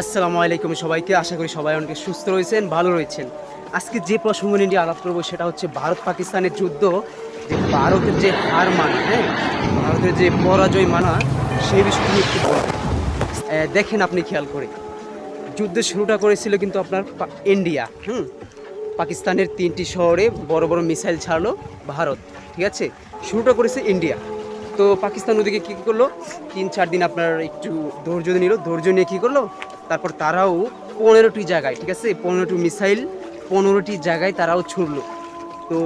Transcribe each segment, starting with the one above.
আসসালামু আলাইকুম সবাইকে। আশা করি সবাই অনেক সুস্থ রয়েছেন, ভালো রয়েছেন। আজকে যে প্রসঙ্গ নিয়ে আলাপ করব সেটা হচ্ছে ভারত পাকিস্তানের যুদ্ধ, যে ভারতের যে হার মানা হ্যাঁ? ভারতের যে পরাজয় মানা সেই বিষয়টি নিয়ে একটু দেখেন আপনি খেয়াল করে। যুদ্ধের শুরুটা করেছিল কিন্তু আপনার ইন্ডিয়া, হুম? পাকিস্তানের তিনটি শহরে বড় বড় মিসাইল ছাড়লো ভারত, ঠিক আছে? শুরুটা করেছে ইন্ডিয়া। তো পাকিস্তান ওদিকে কী করল? তিন চার দিন আপনার একটু ধৈর্য নিল। ধৈর্য নিয়ে কী করল? তারপর তারাও পনেরোটি জায়গায়, ঠিক আছে? পনেরোটি মিসাইল, পনেরোটি জায়গায় তারাও ছুড়লো। তো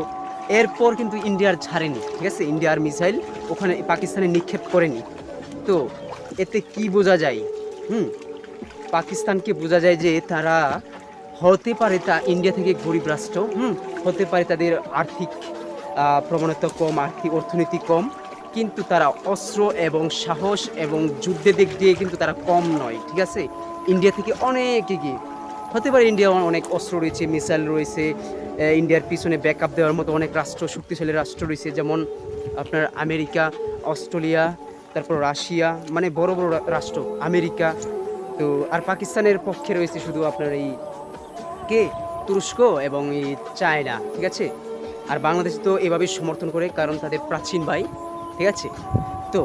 এরপর কিন্তু ইন্ডিয়ার ছাড়েনি, ঠিক আছে? ইন্ডিয়ার মিসাইল ওখানে পাকিস্তানে নিক্ষেপ করেনি। তো এতে কি বোঝা যায়? হুম? পাকিস্তানকে বোঝা যায় যে তারা হতে পারে তা ইন্ডিয়া থেকে গরিব রাষ্ট্র, হুম? হতে পারে তাদের আর্থিক প্রবণতা কম, আর্থিক অর্থনীতি কম, কিন্তু তারা অস্ত্র এবং সাহস এবং যুদ্ধের দিক দিয়ে কিন্তু তারা কম নয়, ঠিক আছে? ইন্ডিয়া থেকে অনেক এগিয়ে। হতে পারে ইন্ডিয়া অনেক অস্ত্র রয়েছে, মিসাইল রয়েছে ইন্ডিয়ার পিছনে ব্যাকআপ দেওয়ার মতো অনেক রাষ্ট্র, শক্তিশালী রাষ্ট্র রয়েছে, যেমন আপনার আমেরিকা, অস্ট্রেলিয়া, তারপর রাশিয়া মানে বড় বড় রাষ্ট্র, আমেরিকা। তো, আর পাকিস্তানের পক্ষে রয়েছে শুধু আপনার এই কে? তুরস্ক এবং এই চায়না, ঠিক আছে? আর বাংলাদেশ তো এভাবেই সমর্থন করে, কারণ তাদের প্রাচীন ভাই, ঠিক আছে? তো,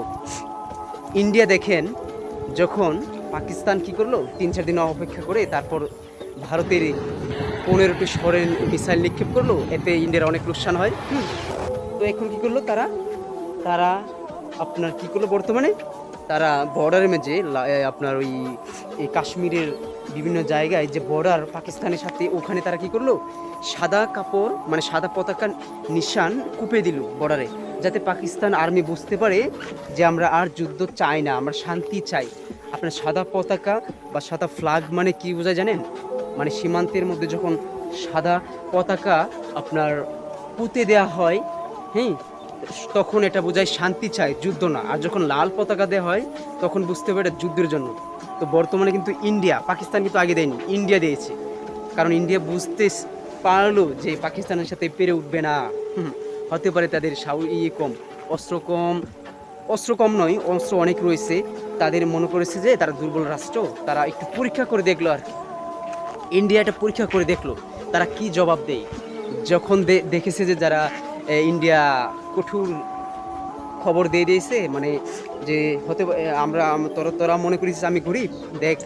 ইন্ডিয়া দেখেন, যখন পাকিস্তান কি করল? তিন, চার দিন অপেক্ষা করে তারপর ভারতের পনেরোটি শহরের মিসাইল নিক্ষেপ করল। এতে ইন্ডিয়ার অনেক লোকসান হয়। তো এখন কি করল তারা? তারা আপনার কি করল বর্তমানে? তারা বর্ডারের মেঝে আপনার ওই, এই কাশ্মীরের বিভিন্ন জায়গায় যে বর্ডার পাকিস্তানের সাথে, ওখানে তারা কি করল? সাদা কাপড় মানে সাদা পতাকা নিশান কুপে দিল বর্ডারে যাতে পাকিস্তান আর্মি বুঝতে পারে যে আমরা আর যুদ্ধ চাই না, আমরা শান্তি চাই। আপনার সাদা পতাকা বা সাদা ফ্লাগ মানে কি বোঝায় জানেন? মানে সীমান্তের মধ্যে যখন সাদা পতাকা আপনার পুঁতে দেওয়া হয় হ্যাঁ তখন এটা বোঝায় শান্তি চায় যুদ্ধ না। আর যখন লাল পতাকা দেওয়া হয়, তখন বুঝতে পারে এটা যুদ্ধের জন্য। তো বর্তমানে কিন্তু ইন্ডিয়া, পাকিস্তান কিন্তু আগে দেয়নি, ইন্ডিয়া দিয়েছে। কারণ ইন্ডিয়া বুঝতে পারল যে পাকিস্তানের সাথে পেরে উঠবে না। হতে পারে তাদের সাউ ইয়ে কম, অস্ত্র কম অস্ত্র কম নয়, অস্ত্র অনেক রয়েছে। তাদের মনে করেছে যে তারা দুর্বল রাষ্ট্র, তারা একটু পরীক্ষা করে দেখল আর কি। ইন্ডিয়া এটা পরীক্ষা করে দেখল, তারা কি জবাব দেয়? যখন দেখেছে যে যারা ইন্ডিয়া কঠোর খবর দিয়ে দিয়েছে মানে যে হতে আমরা, আম- তোরা তোরা মনে করিস আমি গরিব, দেখ,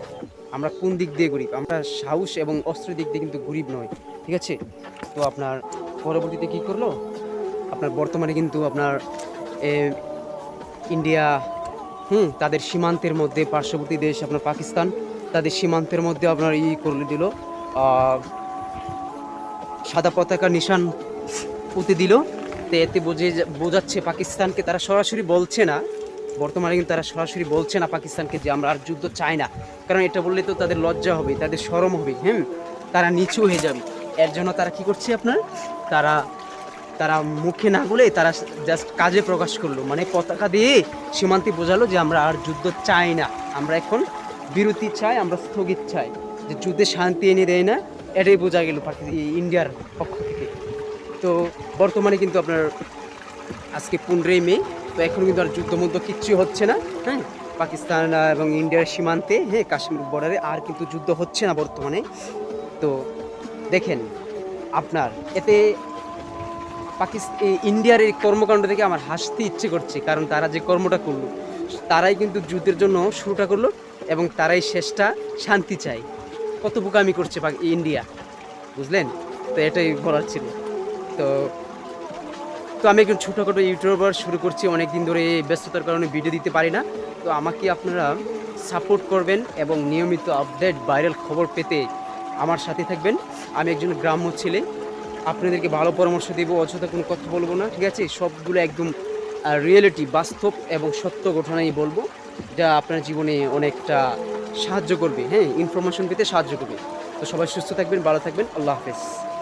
আমরা কোন দিক দিয়ে গরিব? আমরা সাহস এবং অস্ত্র দিক দিয়ে কিন্তু গরিব নয়, ঠিক আছে? তো আপনার পরবর্তীতে কি করল? আপনার বর্তমানে কিন্তু আপনার ইন্ডিয়া, হুম, তাদের সীমান্তের মধ্যে, পার্শ্ববর্তী দেশ আপনার পাকিস্তান, তাদের সীমান্তের মধ্যে আপনার ই করে দিল সাদা পতাকা নিশান পুঁতে দিল। তো এতে বোঝে বোঝাচ্ছে পাকিস্তানকে তারা সরাসরি বলছে না। বর্তমানে কিন্তু তারা সরাসরি বলছে না পাকিস্তানকে যে আমরা আর যুদ্ধ চাই না। কারণ এটা বললে তো তাদের লজ্জা হবে, তাদের শরম হবে হ্যাঁ তারা নিচু হয়ে যাবে। এর জন্য তারা কি করছে আপনার? তারা তারা মুখে না বলে তারা জাস্ট কাজে প্রকাশ করল। মানে পতাকা দিয়ে সীমান্তে বোঝালো যে আমরা আর যুদ্ধ চাই না। আমরা এখন বিরতি চাই, আমরা স্থগিত চাই। যে যুদ্ধে শান্তি এনে দেয় না, এটাই বোঝা গেল ইন্ডিয়ার পক্ষ থেকে। তো বর্তমানে কিন্তু আপনার আজকে পনেরোই মে, তো এখন কিন্তু আর যুদ্ধমুদ্ধ কিচ্ছু হচ্ছে না হ্যাঁ? পাকিস্তান এবং ইন্ডিয়ার সীমান্তে হ্যাঁ কাশ্মীর বর্ডারে আর কিন্তু যুদ্ধ হচ্ছে না বর্তমানে। তো দেখেন, আপনার এতে পাকিস্তান ইন্ডিয়ার এই কর্মকাণ্ড থেকে আমার হাসতে ইচ্ছে করছে, কারণ তারা যে কর্মটা করল, তারাই কিন্তু যুদ্ধের জন্য শুরুটা করল এবং তারাই শেষটা শান্তি চায়। কত বোকামি করছে ইন্ডিয়া, বুঝলেন? তো এটাই বলার ছিল। তো তো আমি একজন ছোটোখাটো ইউটিউবার শুরু করছি অনেক দিন ধরে ব্যস্ততার কারণে ভিডিও দিতে পারি না। তো আমাকে আপনারা সাপোর্ট করবেন এবং নিয়মিত আপডেট ভাইরাল খবর পেতে আমার সাথে থাকবেন। আমি একজন গ্রাম্য ছেলে আপনাদেরকে ভালো পরামর্শ দেবো, অযথা কোনো কথা বলব না, ঠিক আছে? সবগুলো একদম রিয়েলিটি বাস্তব এবং সত্য ঘটনাই বলব, যা আপনার জীবনে অনেকটা সাহায্য করবে হ্যাঁ? ইনফরমেশন পেতে সাহায্য করবে। তো সবাই সুস্থ থাকবেন, ভালো থাকবেন, আল্লাহ হাফেজ।